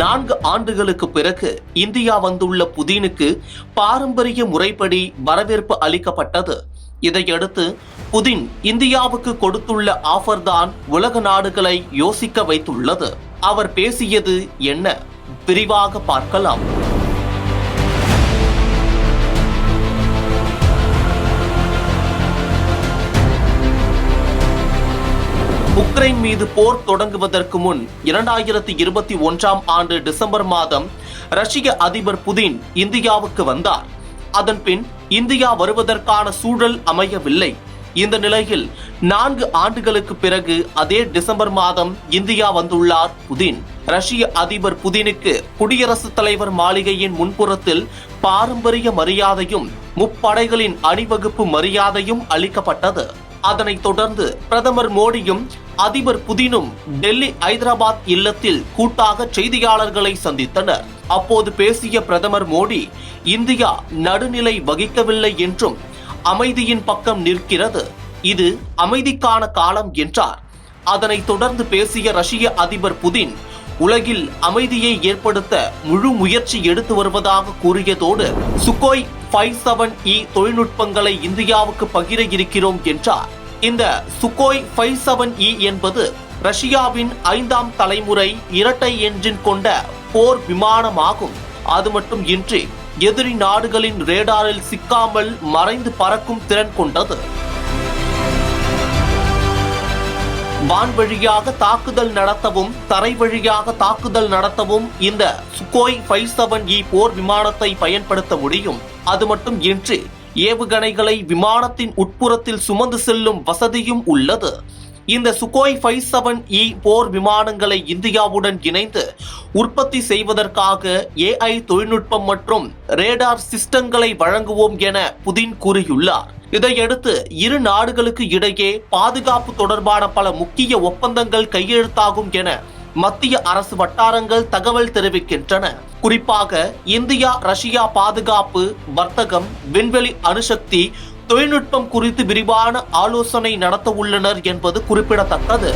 நான்கு ஆண்டுகளுக்கு பிறகு இந்தியா வந்துள்ள புதினுக்கு பாரம்பரிய முறைப்படி வரவேற்பு அளிக்கப்பட்டது. இதையடுத்து புதின் இந்தியாவுக்கு கொடுத்துள்ள ஆஃபர் தான் உலக நாடுகளை யோசிக்க வைத்துள்ளது. அவர் பேசியது என்ன? விரிவாக பார்க்கலாம். உக்ரைன் மீது போர் தொடங்குவதற்கு முன் இரண்டாயிரத்தி இருபத்தி ஒன்றாம் ஆண்டு டிசம்பர் மாதம் ரஷ்ய அதிபர் புதின் இந்தியாவுக்கு வந்தார். அதன்பின் இந்தியா வருவதற்கான சூழல் அமையவில்லை. இந்த நிலையில் நான்கு ஆண்டுகளுக்கு பிறகு அதே டிசம்பர் மாதம் இந்தியா வந்துள்ளார் புதின். ரஷ்ய அதிபர் புதினுக்கு குடியரசுத் தலைவர் மாளிகையின் முன்புறத்தில் பாரம்பரிய மரியாதையும் முப்படைகளின் அணிவகுப்பு மரியாதையும் அளிக்கப்பட்டது. அதனைத் தொடர்ந்து பிரதமர் மோடியும் அதிபர் புதினும் டெல்லி ஐதராபாத் இல்லத்தில் கூட்டாக செய்தியாளர்களை சந்தித்தனர். அப்போது பேசிய பிரதமர் மோடி இந்தியா நடுநிலை வகிக்கவில்லை என்றும் அமைதியின் பக்கம் நிற்கிறது. இது அமைதிக்கான காலம் என்றார். அதனைத் தொடர்ந்து பேசிய ரஷ்ய அதிபர் புதின் உலகில் அமைதியை ஏற்படுத்த முழு முயற்சி எடுத்து வருவதாக கூறியதோடு சுகோய் ஃபைவ் செவன் இ தொழில்நுட்பங்களை இந்தியாவுக்கு பகிர இருக்கிறோம் என்றார். இந்த சுகோய் ஃபைவ் செவன் இ என்பது ரஷ்யாவின் ஐந்தாம் தலைமுறை இரட்டை என்ஜின் கொண்ட போர் விமானமாகும். அது மட்டும் இன்றி எதிரி நாடுகளின் ரேடாரில் சிக்காமல் மறைந்து பறக்கும் திறன் கொண்டது. வான் வழியாக தாக்குதல் நடத்தவும் தரை வழியாக தாக்குதல் நடத்தவும் இந்த சுகோய் ஃபைவ் செவன் இ போர் விமானத்தை பயன்படுத்த முடியும். அது மட்டும் இன்றி ஏவுகணைகளை விமானத்தின் உட்புறத்தில் சுமந்து செல்லும் வசதியும் உள்ளது. இந்த சுகோய் ஃபைவ் செவன் இ போர் விமானங்களை இந்தியாவுடன் இணைந்து உற்பத்தி செய்வதற்காக ஏஐ தொழில்நுட்பம் மற்றும் ரேடார் சிஸ்டங்களை வழங்குவோம் என புதின் கூறியுள்ளார். இதையடுத்து இரு நாடுகளுக்கு இடையே பாதுகாப்பு தொடர்பான பல முக்கிய ஒப்பந்தங்கள் கையெழுத்தாகும் என மத்திய அரசு வட்டாரங்கள் தகவல் தெரிவிக்கின்றன. குறிப்பாக இந்தியா ரஷ்யா பாதுகாப்பு வர்த்தகம் விண்வெளி அணுசக்தி தொழில்நுட்பம் குறித்து விரிவான ஆலோசனை நடத்த உள்ளனர் என்பது குறிப்பிடத்தக்கது.